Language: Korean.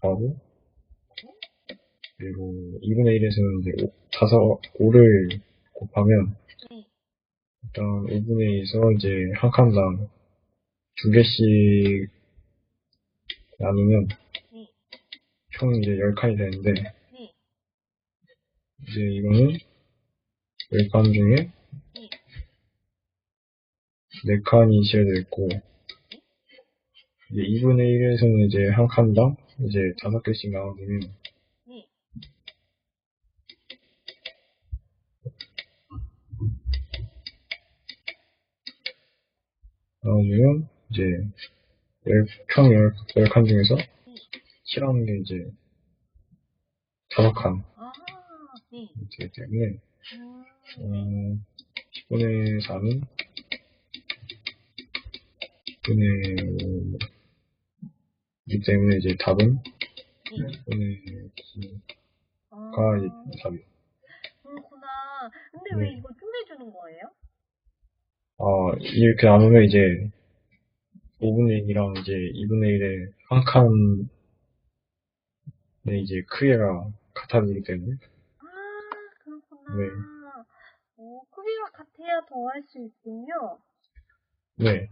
곱하고, 그리고 2분의 1에서는 이제 5, 다섯, 5를 곱하면, 네. 일단 5분의 2에서 이제 한 칸당 두 개씩 나누면, 네. 총 이제 10칸이 되는데, 네. 이제 이거는 10칸 중에 네. 4칸이 지어져 있고, 이제 2분의 1에서는 이제 한 칸당 이제 다섯 개씩 네. 나눠주면, 이제, 열, 총 10, 10칸 중에서, 7하는 게 이제, 다섯 칸 아, 네. 되기 때문에, 음, 어, 10분의 4는 10분의 5 이기 때문에 이제 답은 네. 10분의 아, 9가 이제 답이에요. 그렇구나. 근데 왜 네. 이거 쪼개주는 거예요? 아, 이렇게 나누면 이제 5분의 1이랑 이제 2분의 1의 한 칸의 이제 크기가 같아지기 때문에 아, 그렇구나. 네. 오, 크기가 같아야 더 할 수 있군요. 네,